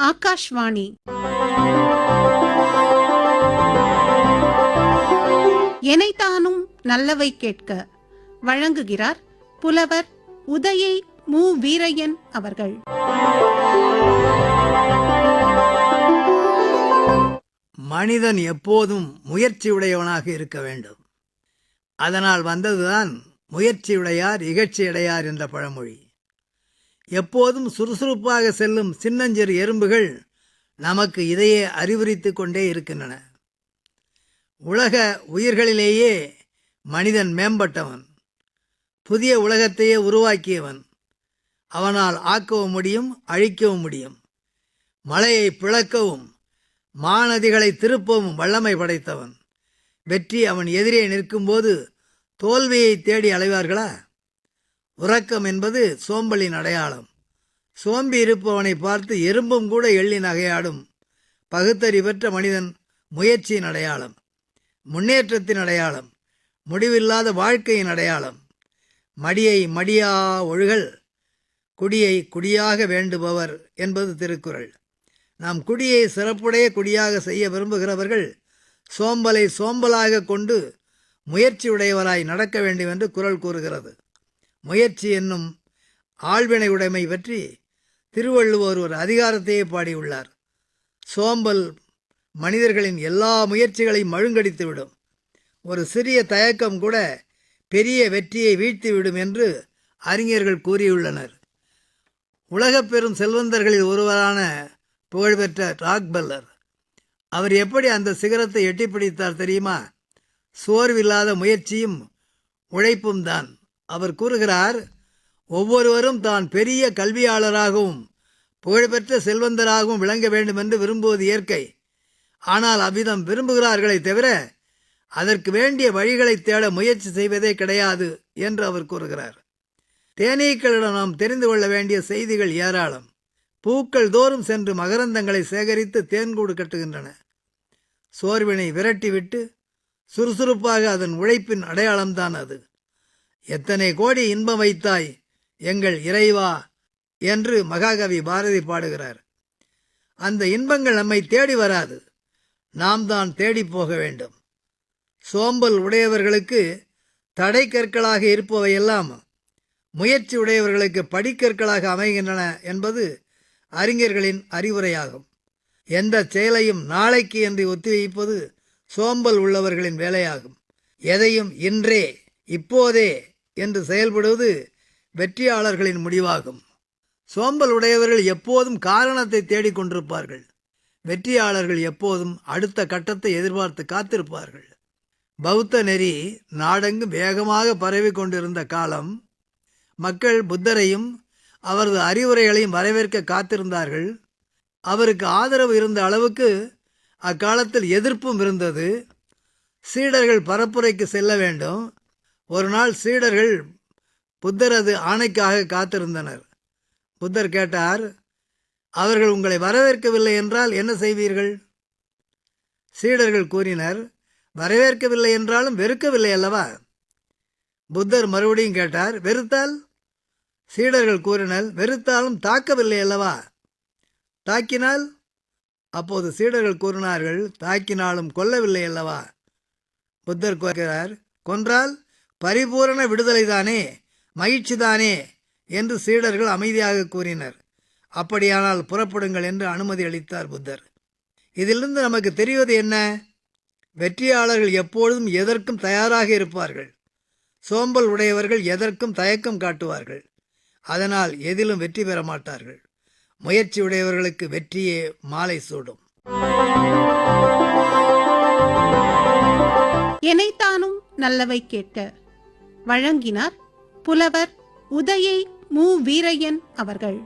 ஆகாஷ்வாணி. எனைத்தானும் நல்லவை கேட்க வழங்குகிறார் புலவர் உதயை மு வீரையன் அவர்கள். மனிதன் எப்போதும் முயற்சியுடையவனாக இருக்க வேண்டும். அதனால் வந்ததுதான் முயற்சியுடையார் இகழ்ச்சியடையார் என்ற பழமொழி. எப்போதும் சுறுசுறுப்பாக செல்லும் சின்னஞ்சிறு எறும்புகள் நமக்கு இதையே அறிவுரித்து கொண்டே இருக்கின்றன. உலக உயிர்களிலேயே மனிதன் மேம்பட்டவன். புதிய உலகத்தையே உருவாக்கியவன். அவனால் ஆக்கவும் முடியும் அழிக்கவும் முடியும். மலையை பிளக்கவும் மாநதிகளை திருப்பவும் வல்லமை படைத்தவன். வெற்றி அவன் எதிரே நிற்கும்போது தோல்வியை தேடி அலைவார்களா? உறக்கம் என்பது சோம்பலின் அடையாளம். சோம்பி இருப்பவனை பார்த்து எறும்பும் கூட எள்ளி நகையாடும் பகுத்தறிவற்ற மனிதன் முயற்சியின் அடையாளம் முன்னேற்றத்தின் அடையாளம் முடிவில்லாத வாழ்க்கையின் அடையாளம். மடியை மடியா ஒழுகல் குடியை குடியாக வேண்டுபவர் என்பது திருக்குறள். நாம் குடியை சிறப்புடைய குடியாக செய்ய விரும்புகிறவர்கள் சோம்பலை சோம்பலாக கொண்டு முயற்சியுடையவராய் நடக்க வேண்டும் என்று குரல் கூறுகிறது. முயற்சி என்னும் ஆழ்வினை உடைமை பற்றி திருவள்ளுவர் ஒரு அதிகாரத்தையே பாடியுள்ளார். சோம்பல் மனிதர்களின் எல்லா முயற்சிகளையும் மழுங்கடித்துவிடும். ஒரு சிறிய தயக்கம் கூட பெரிய வெற்றியை வீழ்த்திவிடும் என்று அறிஞர்கள் கூறியுள்ளனர். உலகப் பெரும் செல்வந்தர்களில் ஒருவரான புகழ்பெற்ற ராக்பெல்லர் அவர் எப்படி அந்த சிகரத்தை எட்டி பிடித்தார் தெரியுமா? சோர்வில்லாத முயற்சியும் உழைப்பும் தான். அவர் கூறுகிறார் ஒவ்வொருவரும் தான் பெரிய கல்வியாளராகவும் புகழ்பெற்ற செல்வந்தராகவும் விளங்க வேண்டும் என்று விரும்புவது இயற்கை. ஆனால் அவ்விதம் விரும்புகிறார்களே தவிர அதற்கு வேண்டிய வழிகளை தேட முயற்சி செய்வதே கிடையாது என்று அவர் கூறுகிறார். தேனீக்களிடம் நாம் தெரிந்து கொள்ள வேண்டிய செய்திகள் ஏராளம். பூக்கள் தோறும் சென்று மகரந்தங்களை சேகரித்து தேன்கூடு கட்டுகின்றன. சோர்வினை விரட்டிவிட்டு சுறுசுறுப்பாக அதன் உழைப்பின் அடையாளம்தான் அது. எத்தனை கோடி இன்பம் வைத்தாய் எங்கள் இறைவா என்று மகாகவி பாரதி பாடுகிறார். அந்த இன்பங்கள் நம்மை தேடி வராது. நாம் தான் தேடி போக வேண்டும். சோம்பல் உடையவர்களுக்கு தடை கற்களாக இருப்பவையெல்லாம் முயற்சி உடையவர்களுக்கு படிக்கற்களாக அமைகின்றன என்பது அறிஞர்களின் அறிவுரையாகும். எந்த செயலையும் நாளைக்கு என்று ஒத்திவைப்பது சோம்பல் உள்ளவர்களின் வேலையாகும். எதையும் இன்றே இப்போதே என்று செயல்படுவது வெற்றியாளர்களின் முடிவாகும். சோம்பல் உடையவர்கள் எப்போதும் காரணத்தை தேடிக்கொண்டிருப்பார்கள். வெற்றியாளர்கள் எப்போதும் அடுத்த கட்டத்தை எதிர்பார்த்து காத்திருப்பார்கள். பௌத்த நெறி நாடெங்கும் வேகமாக பரவி கொண்டிருந்த காலம் மக்கள் புத்தரையும் அவரது அறிவுரைகளையும் வரவேற்க காத்திருந்தார்கள். அவருக்கு ஆதரவு இருந்த அளவுக்கு அக்காலத்தில் எதிர்ப்பும் இருந்தது. சீடர்கள் பரப்புரைக்கு செல்ல வேண்டும். ஒரு நாள் சீடர்கள் புத்தரது ஆணைக்காக காத்திருந்தனர். புத்தர் கேட்டார் அவர்கள் உங்களை வரவேற்கவில்லை என்றால் என்ன செய்வீர்கள்? சீடர்கள் கூறினர் வரவேற்கவில்லை என்றாலும் வெறுக்கவில்லை அல்லவா? புத்தர் மறுபடியும் கேட்டார் வெறுத்தால்? சீடர்கள் கூறினர் வெறுத்தாலும் தாக்கவில்லை அல்லவா? தாக்கினால்? அப்போது சீடர்கள் கூறினார்கள் தாக்கினாலும் கொல்லவில்லை அல்லவா? புத்தர் கூறுகிறார் கொன்றால் பரிபூரண விடுதலைதானே மகிழ்ச்சிதானே என்று சீடர்கள் அமைதியாக கூறினர். அப்படியானால் புறப்படுங்கள் என்று அனுமதி அளித்தார் புத்தர். இதிலிருந்து நமக்கு தெரிவது என்ன? வெற்றியாளர்கள் எப்பொழுதும் எதற்கும் தயாராக இருப்பார்கள். சோம்பல் உடையவர்கள் எதற்கும் தயக்கம் காட்டுவார்கள். அதனால் எதிலும் வெற்றி பெற மாட்டார்கள். முயற்சி உடையவர்களுக்கு வெற்றியே மாலை சூடும். எனைத்தானும் நல்லவை கேட்க வழங்கினார். புலவர் உதயை மு வீரையன் அவர்கள்.